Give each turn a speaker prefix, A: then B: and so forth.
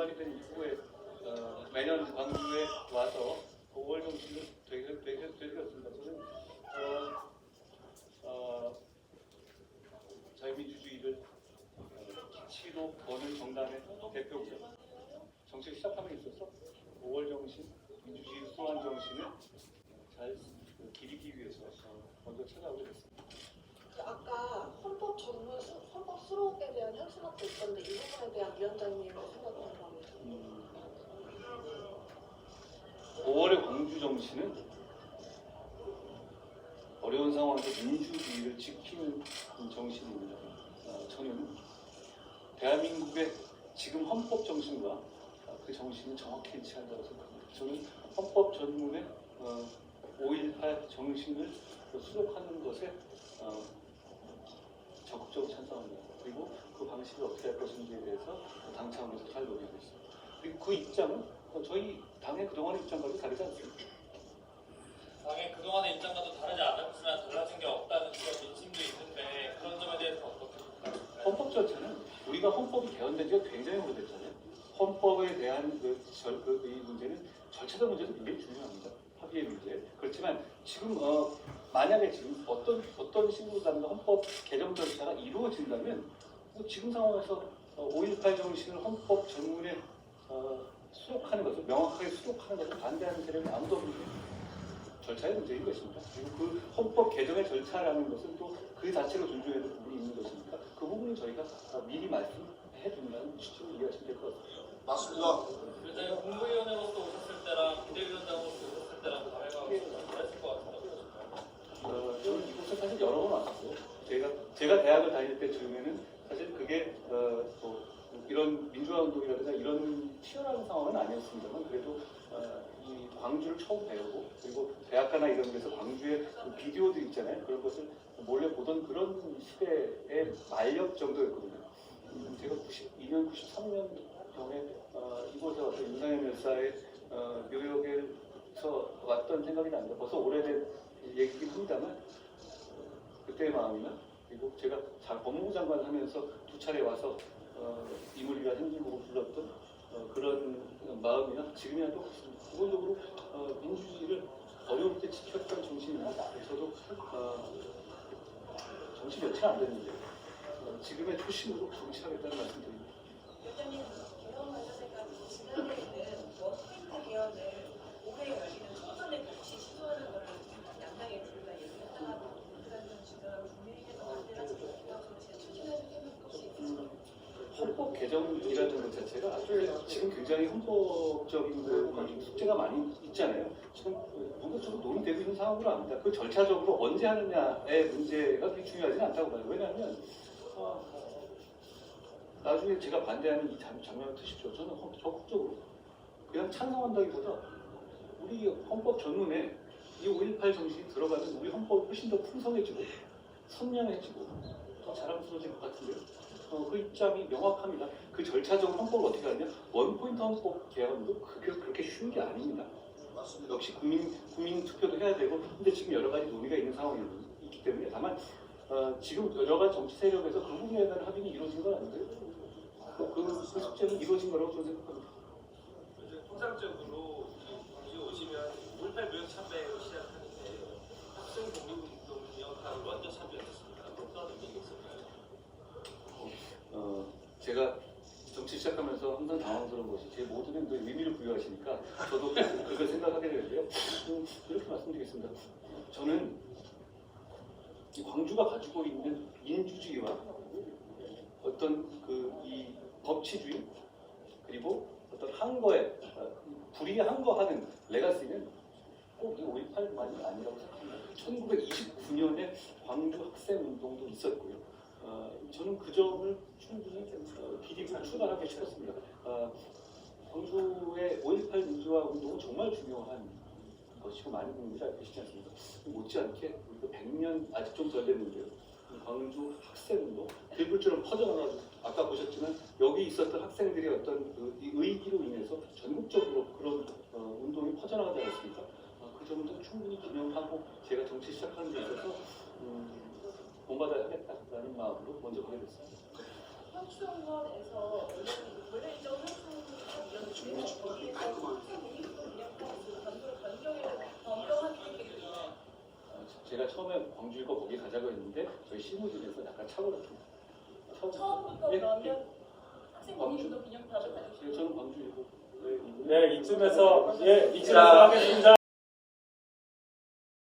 A: 고발이 된 이후에 어, 매년 광주에 와서 5월 정신을 되게 되게 되었습니다. 저는 어, 어, 자유민주주의를 어, 기치로 거는 정당의 대표고요. 정책 시작함에 있어서 5월 정신, 민주주의 수호한 정신을 잘 그, 기리기 위해서 어, 먼저 찾아오게 됐습니다.
B: 아까 헌법 전문 수- 헌법 대한 현수막도 있던데 이 부분에 대한 위원장님의 생각은 궁금합니다.
A: 음, 5월의 광주 정신은 어려운 상황에서 민주주의를 지키는 정신입니다. 어, 저는 대한민국의 지금 헌법 정신과 어, 그 정신은 정확히 일치한다고 생각합니다. 저는 헌법 전문의 어, 5.18 정신을 수록하는 것에 어, 적극적으로 찬성합니다. 그리고 그 방식을 어떻게 할 것인지에 대해서 당 차원에서 잘 논의하고 있습니다. 그리고 그 입장은 어, 저희 당의 그동안의 입장과도 다르지 않습니다.
C: 당의 그동안의 입장과도 다르지 않았지만 달라진 게 없다는 그런 민심도 있는데 그런 점에 대해서 어떻게 생각하세요?
A: 헌법 절차는 우리가 헌법이 개헌된 지가 굉장히 오래됐잖아요. 헌법에 대한 그, 절, 그, 이 문제는 절차적 문제도 굉장히 중요합니다. 합의의 문제. 그렇지만 지금 어, 만약에 지금 어떤 어떤 식으로 가는 헌법 개정 절차가 이루어진다면 뭐 지금 상황에서 어, 5.18 정신을 헌법 전문에 어, 수록하는 것을 명확하게 수록하는 것을 반대하는 세력이 아무도 없는 절차의 문제인 것입니다. 그리고 그 헌법 개정의 절차라는 것은 또 그 자체로 존중해야 될 부분이 있는 것이니까 그 부분은 저희가 어, 미리 말씀해 준다는 취지로 이해하시면 될 것 같습니다.
D: 맞습니다.
C: 위원장님 국무위원으로서 오셨을 때랑 비대위원장으로서 오셨을 때랑 감회가 다르실 것 같아요.
A: 어, 저는 이곳에 사실 여러 번 왔었고요. 제가 제가 대학을 다닐 때 즈음에는 사실 그게 어, 뭐 이런 민주화 운동이라든가 이런 치열한 상황은 아니었습니다만 그래도 어, 이 광주를 처음 배우고 그리고 대학가나 이런 데서 광주의 그 비디오들 있잖아요. 그런 것을 몰래 보던 그런 시대의 말력 정도였거든요. 음, 제가 92년, 93년 경에 어, 이곳에 와서 윤상현 열사의 어, 묘역에서 왔던 생각이 납니다. 벌써 오래된 얘기긴 합니다만 그때의 마음이나 그리고 제가 잘 법무부 장관 하면서 두 차례 와서 어, 이물이가 행진곡을 불렀던 어, 그런 마음이나 똑같습니다. 기본적으로 어, 민주주의를 어려울 때 지켰던 정신입니다. 저도 어, 정신 며칠 안 됐는데 어, 지금의 초심으로 정치하겠다는 말씀드립니다.
E: 있는 워스트 개헌을 올해 열리는 총선에 같이 시도하는 거를 양당의 둘다 얘기하다가 그런 지금 국민의힘에서 반대하지 못하고 추진하는 생각 혹시 있으신가요?
A: 헌법 개정이라는 것 자체가 지금 굉장히 헌법적인 그 숙제가 많이 있잖아요. 지금 본격적으로 논의되고 있는 상황으로 압니다. 그 절차적으로 언제 하느냐의 문제가 그렇게 중요하지는 않다고 봐요. 왜냐하면 어, 나중에 제가 반대하는 이 장- 장면을 드십시오. 저는 헌- 적극적으로 그냥 찬성한다기보다 우리 헌법 전문에 이 5.18 정신이 들어가면 우리 헌법이 훨씬 더 풍성해지고 선명해지고 더 자랑스러워질 것 같은데요. 어, 그 입장이 명확합니다. 그 절차적 헌법을 어떻게 하냐? 원포인트 헌법 개헌도 그게 그렇게 쉬운 게 아닙니다.
D: 맞습니다.
A: 역시 국민 국민 투표도 해야 되고, 근데 지금 여러 가지 논의가 있는 상황이 있기 때문에 다만 어, 지금 여러 가지 정치 세력에서 그 부분에 대한 합의는 이루어진 건 아닌데요. 그, 그, 그 숙제는 이루어진 거라고 저는 생각합니다.
C: 통상적으로 광주에 오시면 5.18 무역 참배로 시작하는데 학생 독립운동 기억하고 먼저 참배하셨습니다. 어떤 의미가 있을까요?
A: 어, 제가 정치 시작하면서 항상 당황스러운 것이 제 모든 행동에 의미를 부여하시니까 저도 그걸 생각하게 되는데요. 음, 이렇게 말씀드리겠습니다. 저는 이 광주가 가지고 있는 민주주의와 어떤 그 이 법치주의 그리고 어떤 한거에 어, 불이한거하는 레가시는 꼭 이 5.18만이 아니라고 생각합니다. 1929년에 광주 학생운동도 있었고요. 어, 저는 그 점을 충분히 어, 기리고 출발하기 싶었습니다. 어, 광주의 5.18 민주화 운동은 정말 중요한 것이고 많은 분들이 알고 계시지 않습니까? 못지않게 우리가 100년 아직 좀 덜 됐는데요. 이 광주 학생운동 들불처럼 퍼져나가지고 아까 보셨지만 여기 있었던 학생들의 어떤 그, 이 의기로 인해서 전국적으로 그런 어, 운동이 퍼져나가지 않았습니까? 어, 그 점도 충분히 기념하고 제가 정치 시작하는 데 있어서 음, 본받아 하겠다는 마음으로 먼저 보내드렸습니다. 아, 제가 처음에 광주 읽고 거기 가자고 했는데 저희 실무진에서 약간 차고났습니다.
E: 처음부터
A: 예, 예,
E: 그러면 학생님도 광주.
A: 예, 저는 광주 읽고.
D: 네, 이쯤에서 네, 예, 이쯤에서 하겠습니다.